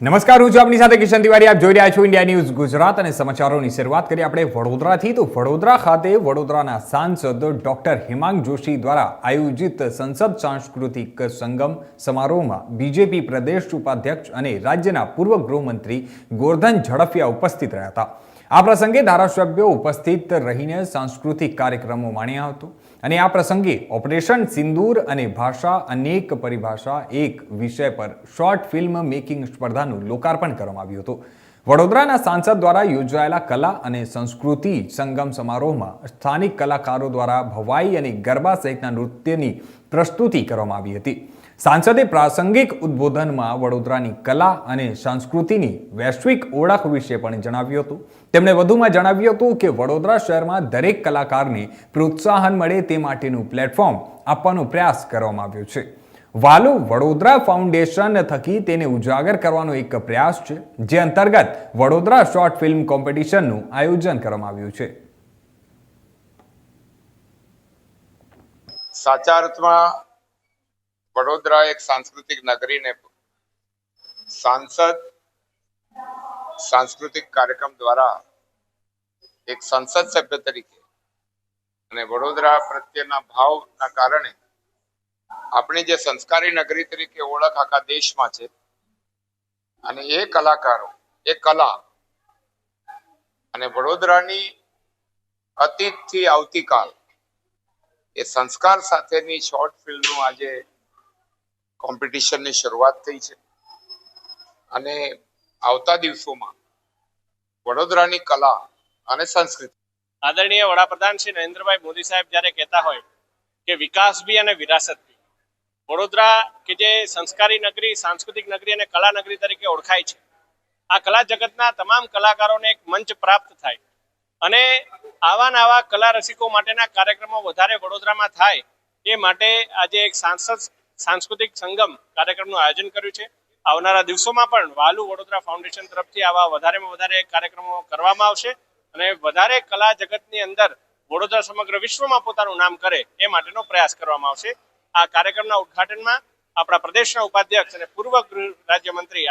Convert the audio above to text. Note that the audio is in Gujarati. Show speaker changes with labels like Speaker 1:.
Speaker 1: નમસ્કાર, હું છું આપની સાથે કિશન તિવારી. આપ જોઈ રહ્યા છો ઇન્ડિયા ન્યૂઝ ગુજરાત અને સમાચારોની શરૂઆત કરીએ આપણે વડોદરાથી તો વડોદરા ખાતે વડોદરાના સાંસદ ડોક્ટર હિમાંગ જોશી દ્વારા આયોજિત સંસદ સાંસ્કૃતિક સંગમ સમારોહમાં બીજેપી પ્રદેશ ઉપાધ્યક્ષ અને રાજ્યના પૂર્વ ગૃહમંત્રી ગોરધન ઝડફિયા ઉપસ્થિત રહ્યા હતા. આ પ્રસંગે ધારાસભ્યો ઉપસ્થિત રહીને સાંસ્કૃતિક કાર્યક્રમો માણ્યા હતો. અને આ પ્રસંગે ઓપરેશન સિંદૂર અને ભાષા અનેક પરિભાષા એક વિષય પર શોર્ટ ફિલ્મ મેકિંગ સ્પર્ધાનું લોકાર્પણ કરવામાં આવ્યું હતું. વડોદરાના સાંસદ દ્વારા યોજાયેલા કલા અને સંસ્કૃતિ સંગમ સમારોહમાં સ્થાનિક કલાકારો દ્વારા ભવાઈ અને ગરબા સહિતના નૃત્યની પ્રસ્તુતિ કરવામાં આવી હતી. સાંસદે પ્રાસંગિક ઉદ્બોધનમાં વડોદરાની કલા અને સંસ્કૃતિની વૈશ્વિક ઓળખ વિશે પણ જણાવ્યું હતું. તેમણે વધુમાં જણાવ્યું હતું કે વડોદરા શહેરમાં દરેક કલાકારને પ્રોત્સાહન મળે તે માટેનું પ્લેટફોર્મ આપવાનો પ્રયાસ કરવામાં આવ્યો છે. વાલુ વડોદરા ફાઉન્ડેશન થકી તેને ઉજાગર કરવાનો એક પ્રયાસ છે, જે અંતર્ગત વડોદરા શોર્ટ ફિલ્મ કોમ્પિટિશનનું આયોજન કરવામાં આવ્યું છે.
Speaker 2: સાચા અર્થમાં વડોદરા એક સાંસ્કૃતિક નગરીને સાંસદ સાંસ્કૃતિક કાર્યક્રમ દ્વારા એક સંસદ સભ્ય તરીકે અને વડોદરા પ્રત્યેના ભાવના કારણે આપણી જે સંસ્કારી નગરી તરીકે ઓળખ આખા દેશમાં છે, અને એ કલાકારો, એ કલા અને વડોદરાની અતીતથી આવતીકાલ એ સંસ્કાર સાથેની શોર્ટ ફિલ્મનું આજે કોમ્પિટિશનની શરૂઆત થઈ છે. અને આવતા દિવસોમાં વડોદરાની કલા અને સંસ્કૃતિ.
Speaker 3: આદરણીય વડાપ્રધાન શ્રી નરેન્દ્રભાઈ મોદી સાહેબ જ્યારે કહેતા હોય કે વિકાસ બી અને વિરાસત બી. વડોદરા કે જે સંસ્કારી નગરી, સાંસ્કૃતિક નગરી અને કલા નગરી તરીકે ઓળખાય છે. આ કલા જગતના તમામ કલાકારોને એક મંચ પ્રાપ્ત થાય અને આવા નવા કલા રસિકો માટેના કાર્યક્રમો વધારે વડોદરામાં થાય એ માટે આજે એક સાંસદ સાંસ્કૃતિક સંગમ કાર્યક્રમનું આયોજન કર્યું છે. આવનારા દિવસોમાં પણ વાલુ વડોદરા ફાઉન્ડેશન તરફથી આવા વધારેમાં વધારે કાર્યક્રમો કરવામાં આવશે અને વધારે કલા જગતની અંદર વડોદરા સમગ્ર વિશ્વમાં પોતાનું નામ કરે એ માટેનો પ્રયાસ કરવામાં આવશે. આ કાર્યક્રમના ઉદઘાટનમાં આપણા પ્રદેશના ઉપાધ્યક્ષ અને પૂર્વ ગૃહ રાજ્યમંત્રી